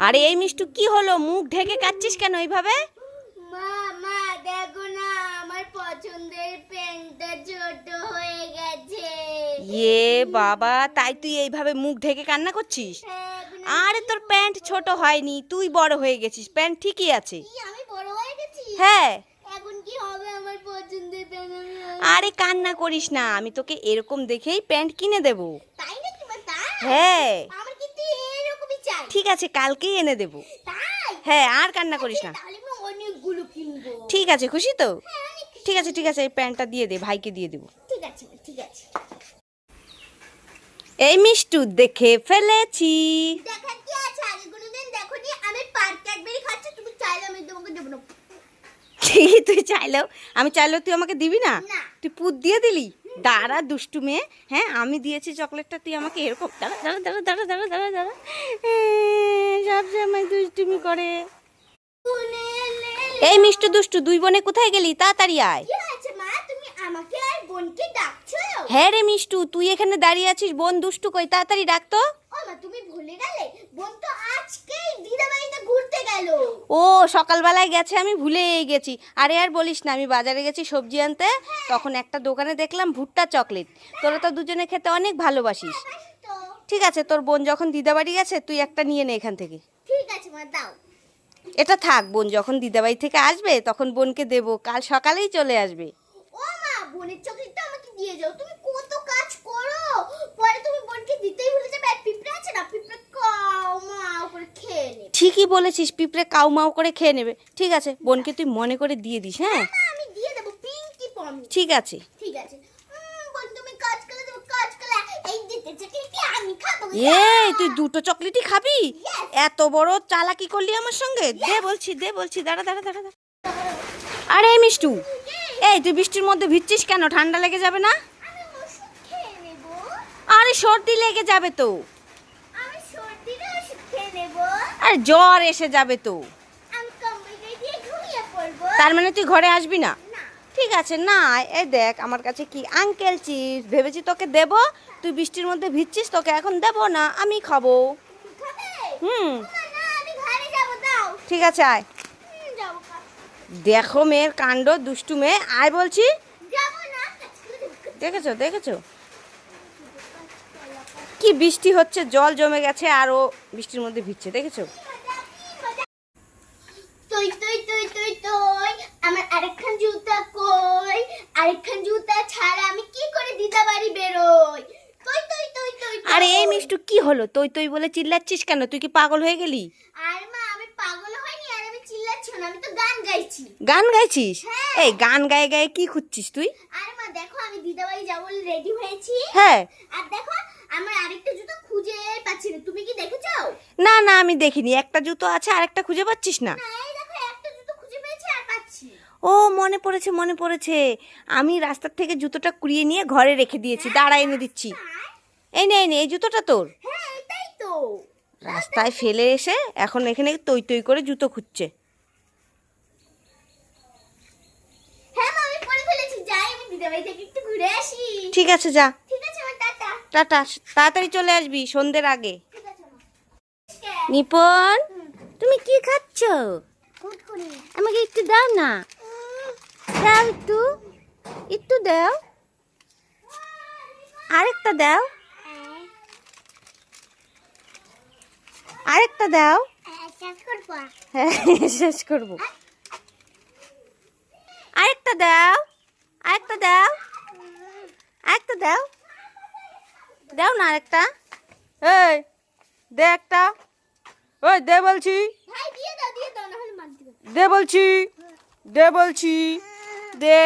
আরে এই মিষ্টু কি হলো? মুখ ঢেকে কাচ্ছিস কেন এইভাবে? মা মা দেখো না আমার পছন্দের প্যান্টটা ছোট হয়ে গেছে। ইয়ে বাবা তাই তুই এইভাবে মুখ ঢেকে কান্না করছিস? হ্যাঁ, আরে তোর প্যান্ট ছোট হয়নি তুই বড় হয়ে গেছিস প্যান্ট ঠিকই আছে। আমি বড় হয়ে গেছি? হ্যাঁ। এখন কি হবে আমার পছন্দের প্যান্ট আরে? কান্না করিস না আমি তোকে এরকম দেখেই প্যান্ট কিনে দেব। তাই নাকি মা হ্যাঁ। ঠিক আছে কালকেই এনে দেব। হ্যাঁ আর কান্না করিস না। ঠিক আছে খুশি তো? হ্যাঁ। ঠিক আছে ঠিক আছে এই প্যান্টটা দিয়ে দে ভাইকে দিয়ে দেবো। ঠিক আছে ঠিক আছে। এই মিষ্টু দেখে ফেলেছি। দেখার কি আছে? আগে কোনোদিন দেখোনি? আমি পার্ক ক্যাডবেরি খাচ্ছি তুমি চাইলে আমি তোমাকে দেবো না। ঠিকই তুই চাইলেও। আমি চাইলেও তুই আমাকে দিবি না। তুই পুত দিয়ে দিলি? দাঁড়া দুষ্টু মেয়ে। হ্যাঁ আমি দিয়েছি চকলেটটা তুই আমাকে এরকম দাঁড়া দাঁড়া দাঁড়া দাঁড়া দাঁড়া দাঁড়া দাঁড়া। সব সময় দুষ্টুমি করে। এই মিষ্টু দুষ্টু দুই বোনে কোথায় গেলি? তাড়াতাড়ি আয়। কি হয়েছে মা? তুমি আমাকে বোনকে ডাকছো? হ্যাঁ রে মিষ্টু তুই এখানে দাঁড়িয়ে আছিস বোন দুষ্টু কই? তাড়াতাড়ি ডাক তো। মা তুমি ভুলে গেলে? বোন তো আজকেই দিদা বাড়িতে ঘুরতে গেল। ও সকালবেলায় গেছে আমি ভুলেই গেছি। আরে আর বলিস না আমি বাজারে গেছি সবজি আনতে তখন একটা দোকানে দেখলাম ভুট্টা চকলেট। তোরা তো দুজনে খেতে অনেক ভালোবাসিস। ঠিক আছে তোর বোন যখন দিদাবাড়ি গেছে তুই একটা নিয়ে নে এখান থেকে। ঠিক আছে মা দাও। এটা থাক বোন যখন দিদাবাড়ি থেকে আসবে তখন বোনকে দেবো। কাল সকালেই চলে আসবে। বোনের চকলেটটা আমাকে দিয়ে যাও। তুমি কত কাজ করো? পরে তুমি বোনকে দিতেই ভুলে যাবে। আর পিঁপড়ে আছে না? পিঁপড়ে কাও মা করে খেয়ে নেবে। ঠিকই বলেছিস পিঁপড়ে কাউমাও করে খেয়ে নেবে। ঠিক আছে বোনকে তুই মনে করে দিয়ে দিস হ্যাঁ? মা আমি দিয়ে দেবো। পিঙ্কি পমি। ঠিক আছে। ঠিক আছে। উম, বোন তুমি কাজ করে দেবো কাজ করে। এই দিতে চকলেটটি আমি খাব। এই তুই দুটো চকলেটই খাবি? এত বড় চালাকি করলি আমার সঙ্গে? দে বলছি দে বলছি দাঁড়া দাঁড়া দাঁড়া দাঁড়া। আরে এই মিষ্টু এই তুই বৃষ্টির মধ্যে ভিজছিস কেন? ঠান্ডা লেগে যাবে না? আরে সর্দি লেগে যাবে তো। আর জ্বর এসে যাবে তো। তার মানে তুই ঘরে আসবি না? ঠিক আছে না এ দেখ আমার কাছে কি আঙ্কেল চিপস ভেবেছি তোকে দেব। তুই বৃষ্টির মধ্যে ভিজছিস তোকে এখন দেব না আমি খাব। হুম। ঠিক আছে আয়। দেখো মেয়ের কাণ্ড দুষ্টু মেয়ে। আয় বলছি। দেখেছ দেখেছ? কি বৃষ্টি হচ্ছে জল জমে গেছে আর ও বৃষ্টির মধ্যে ভিজছে দেখেছ? তুই তুই তুই তুই তুই আমার আরেকখান জুতা কই আরেকখান জুতা ছাড়া আমি কি করে দিদা বাড়ি বেরোই? তুই তুই তুই তুই তুই। আরে এই মিষ্টু কি হলো? তুই তুই বলে চিল্লাচ্ছিস কেন? তুই কি পাগল হয়ে গেলি? আর মা আমি পাগল চিল্লাচ্ছি না আমি তো গান গাইছি। গান গাইছিস? হ্যাঁ। এই গান গায়ে গায়ে কি খুঁজছিস তুই? আর মা দেখো আমি যাব রেডি হয়েছি। হ্যাঁ। আর দেখো আমার আরেকটা জুতো খুঁজে পাচ্ছি না। তুমি কি দেখেছ? না না আমি দেখিনি। একটা জুতো আছে আর একটা খুঁজে পাচ্ছিস না? না এই দেখো একটা জুতো খুঁজে পেয়েছি আর পাচ্ছি। ও মনে পড়েছে মনে পড়েছে। আমি রাস্তার থেকে জুতোটা কুড়িয়ে নিয়ে ঘরে রেখে দিয়েছি। দাঁড়া এনে দিচ্ছি। নে এই নে এই জুতোটা তোর। হ্যাঁ এটাই তো। রাস্তায় ফেলে এসে এখন এখানে তৈ তৈ করে জুতো খুঁজছে। হ্যাঁ ঠিক আছে যা। টাটা। তাড়াতাড়ি চলে আসবি সন্ধ্যের আগে। নিপন তুমি কি খাচ্ছ? আমাকে একটু দাও না। দাও একটু। একটু দাও। আরেকটা দাও। আরেকটা দাও। শেষ করব। হ্যাঁ শেষ করব। আরেকটা দাও আরেকটা দাও আরেকটা দাও। দাও না আরেকটা। এই দে একটা। ওই দে বলছি। দে বলছি দে বলছি দে।